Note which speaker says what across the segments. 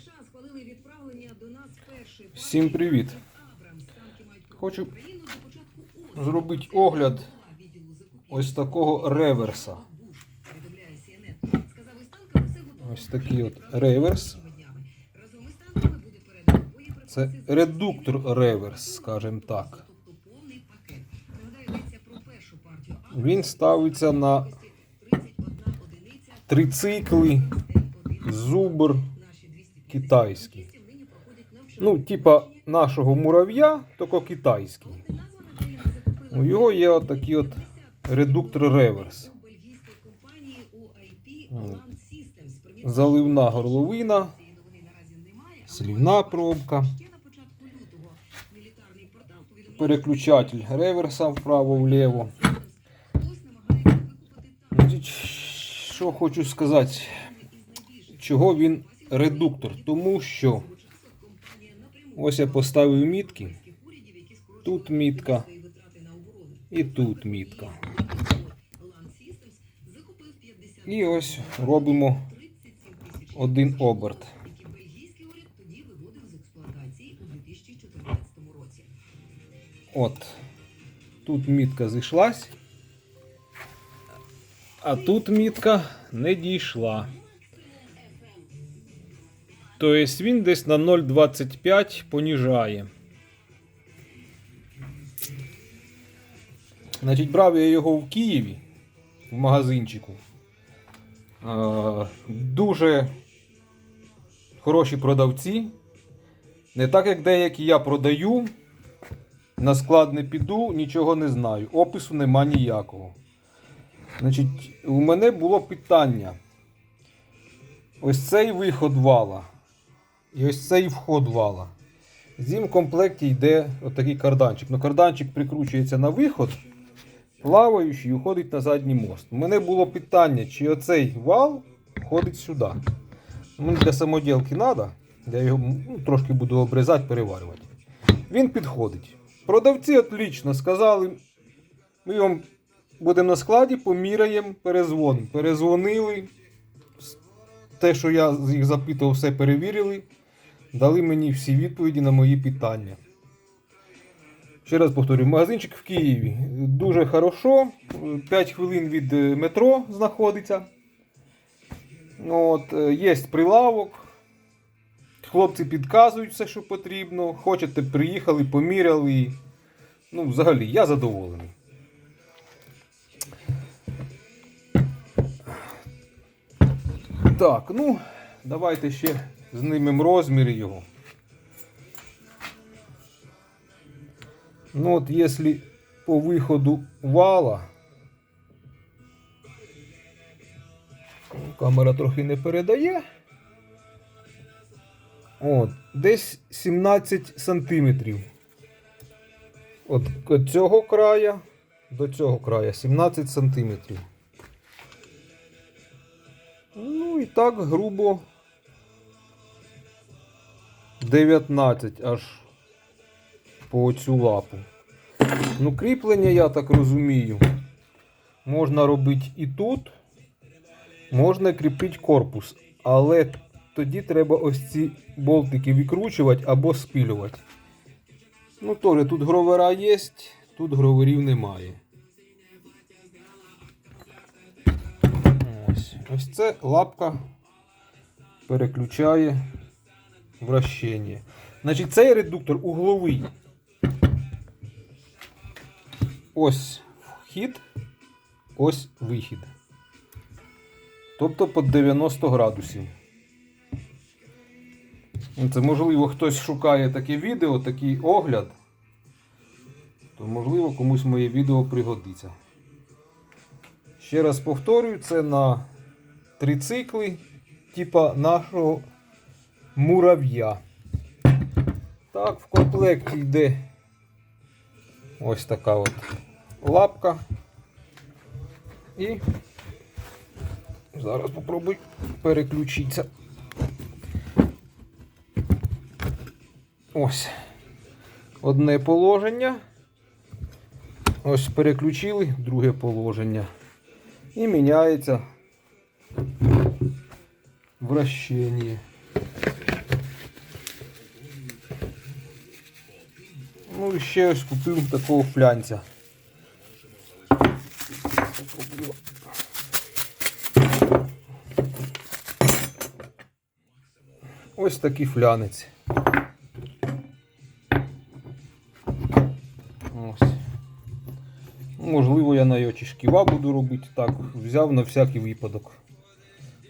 Speaker 1: США схвалили відправлення до нас першої
Speaker 2: Всім привіт. Хочу зробити огляд ось такого реверса. Ось такий от реверс. Це редуктор реверс, скажімо так. Він ставиться на трицикли
Speaker 1: М1.
Speaker 2: зубр
Speaker 1: Наші 250
Speaker 2: китайський. Ну, типа нашого мурав'я, тільки китайський. У його є от редуктор реверс.
Speaker 1: OIP
Speaker 2: От.
Speaker 1: Systems. Привіт.
Speaker 2: Заливна горловина, слівна пробка, переключатель реверса вправо-вліво.
Speaker 1: Що
Speaker 2: хочу сказати, чого він редуктор? Тому що ось я поставив мітки, тут мітка і тут мітка. І ось робимо один оберт.
Speaker 1: Який бельгійський уряд тоді виводив з експлуатації у 2014 році.
Speaker 2: От. Тут мітка зійшлась. А тут мітка не дійшла. Тобто він десь на 0,25 поніжає. Значить, брав я його в Києві в магазинчику. Дуже хороші продавці. Не так, як деякі я продаю. На склад не піду, нічого не знаю. Опису нема ніякого. Значить, у мене було питання. Ось цей виход вала. І ось цей вход вала. З ним в комплекті йде отакий карданчик. Ну, карданчик прикручується на виход, плаваючий і уходить на задній мост. У мене було питання, чи оцей вал входить сюди. Мені для самоділки треба. Я його ну, трошки буду обрізати, переварювати. Він підходить. Продавці отлично сказали. Ми вам будемо на складі, поміряємо, перезвонимо. Перезвонили. Те, що я їх запитував, все перевірили. Дали мені всі відповіді на мої питання. Ще раз повторюю, магазинчик в Києві дуже хорошо. 5 хвилин від е, метро знаходиться. От, е, є прилавок. Хлопці підказують все, що потрібно. Хочете, приїхали, поміряли. Ну, взагалі, я задоволений. Так, ну, давайте ще знімемо розміри його. Ну от, якщо по виходу вала. Камера трохи не передає. От, десь 17 сантиметрів. От цього края до цього края 17 сантиметрів. Ну і так грубо 19 аж по цю лапу. Ну, кріплення, я так розумію, можна робити і тут, можна кріпити корпус, але тоді треба ось ці болтики викручувати або спілювати. Ну, теж тут гровера є, тут гроверів немає. Ось. Ось це лапка переключає вращення. Значить, цей редуктор угловий. Ось вхід, ось вихід. Тобто під 90 градусів. Це можливо хтось шукає таке відео, такий огляд. То можливо комусь моє відео пригодиться. Ще раз повторюю, це на трицикли, типа нашого мурав'я. Так, в комплекті йде ось така от лапка. І зараз попробуй переключитися. Ось. Одне положення. Ось переключили друге положення. І міняється вращення. Зразу ще ось купив такого флянця. Ось такий флянець. Ось. Можливо, я на його чишківа буду робити так. Взяв на всякий випадок.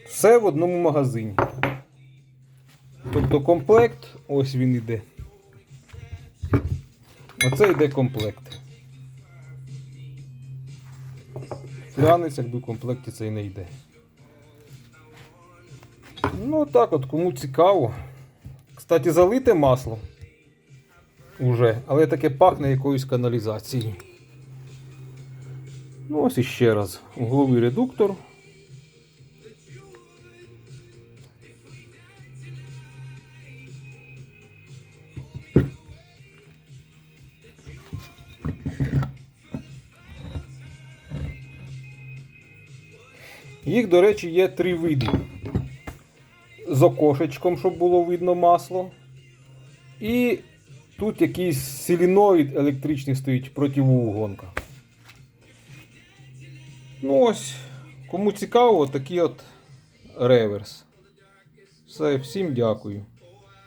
Speaker 2: Все в одному магазині. Тобто комплект, ось він іде. Оце йде комплект. Флянець, якби в комплекті цей не йде. Ну так от, кому цікаво. Кстати, залите масло. Уже, але таке пахне якоюсь каналізацією. Ну, ось іще раз. Угловий редуктор. Їх, до речі, є три види. З окошечком, щоб було видно масло. І тут якийсь силіноїд електричний стоїть противоугонка. Ну ось, кому цікаво, такий от реверс. Все, всім дякую.